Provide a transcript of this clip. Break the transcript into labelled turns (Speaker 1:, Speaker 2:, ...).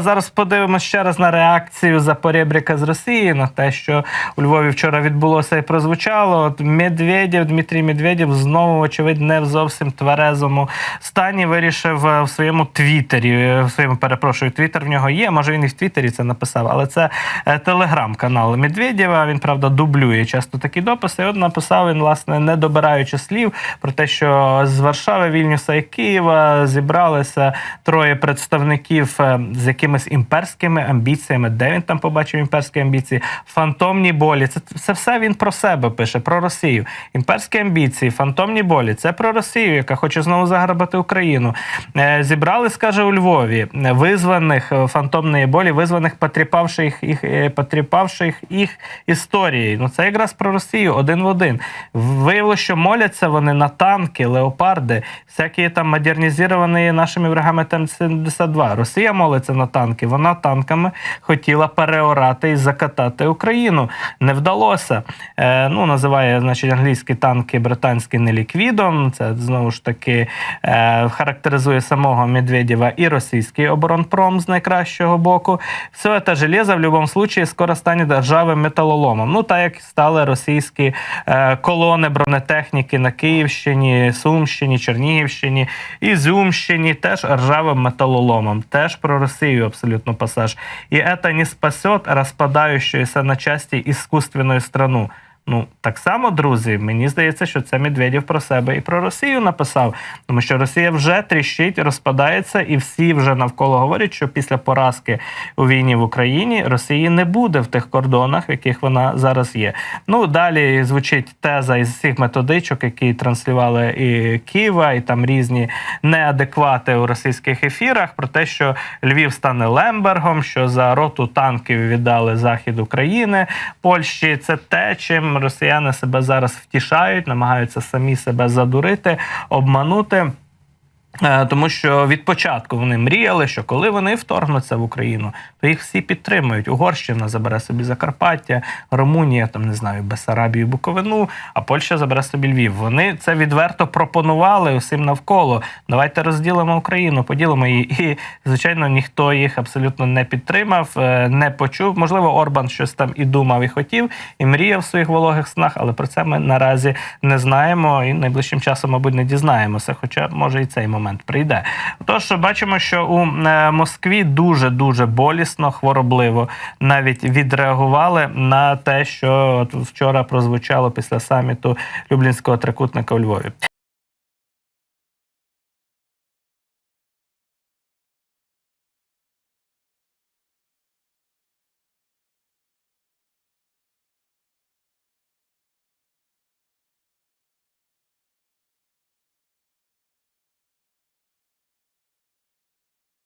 Speaker 1: Зараз подивимося ще раз на реакцію Запорєбріка з Росії на те, що у Львові вчора відбулося і прозвучало. От Медведєв, Дмитрій Медведєв знову, очевидь, не в зовсім тверезому стані вирішив е, в своєму твіттері, е, в своєму перепрошую, твіттер в нього є. Може він і в твіттері це написав, але це е, телеграм-канал Медведєва. Він правда дублює часто такі дописи. От написав він, власне, не добираючи слів про те, що з Варшави, Вільнюса і Києва зібралися троє представників з якимись імперськими амбіціями. Де він там побачив імперські амбіції? Фантомні болі. Це, це все він про себе пише, про Росію. Імперські амбіції, фантомні болі. Це про Росію, яка хоче знову заграбати Україну. Е, Зібрали, скаже у Львові, е, визваних е, фантомної болі, визваних потріпавши їх, їх, е, потріпавши їх, історією. Ну це якраз про Росію один в один. Виявилося, що моляться вони на танки, леопарди, всякі там модернізовані нашими врагами Т-72. Росія молиться на танки. Вона танками хотіла переорати і закатати Україну. Не вдалося. Е, ну, називає, значить, англійські танки британські неліквідом. Це знову ж таки е, характеризує самого Медведєва і російський оборонпром з найкращого боку. Все це железо в будь-якому случае скоро стане державним металоломом. Ну, так як стали російські е, колони бронетехніки на Київщині, Сумщині, Чернігівщині, Ізюмщині, теж ржавим металоломом. Теж про Росію абсолютно пасаж. И это не спасет распадающуюся на части искусственную страну. Ну, так само, друзі, мені здається, що це Медведєв про себе і про Росію написав, тому що Росія вже тріщить, розпадається, і всі вже навколо говорять, що після поразки у війні в Україні Росії не буде в тих кордонах, в яких вона зараз є. Ну далі звучить теза із всіх методичок, які транслювали і Києва, і там різні неадеквати у російських ефірах, про те, що Львів стане Лембергом, що за роту танків віддали захід України Польщі. Це те, чим росіяни себе зараз втішають, намагаються самі себе задурити, обманути. Е, Тому що від початку вони мріяли, що коли вони вторгнуться в Україну, то їх всі підтримують. Угорщина забере собі Закарпаття, Румунія, там не знаю, Бесарабію, Буковину, а Польща забере собі Львів. Вони це відверто пропонували усім навколо. Давайте розділимо Україну, поділимо її. І звичайно, ніхто їх абсолютно не підтримав, е, не почув. Можливо, Орбан щось там і думав, і хотів, і мріяв в своїх вологих снах, але про це ми наразі не знаємо і найближчим часом, мабуть, не дізнаємося. Хоча може і цей момент прийде. Тож бачимо, що у е, Москві дуже дуже болісно, хворобливо навіть відреагували на те, що вчора прозвучало після саміту Люблінського трикутника у Львові.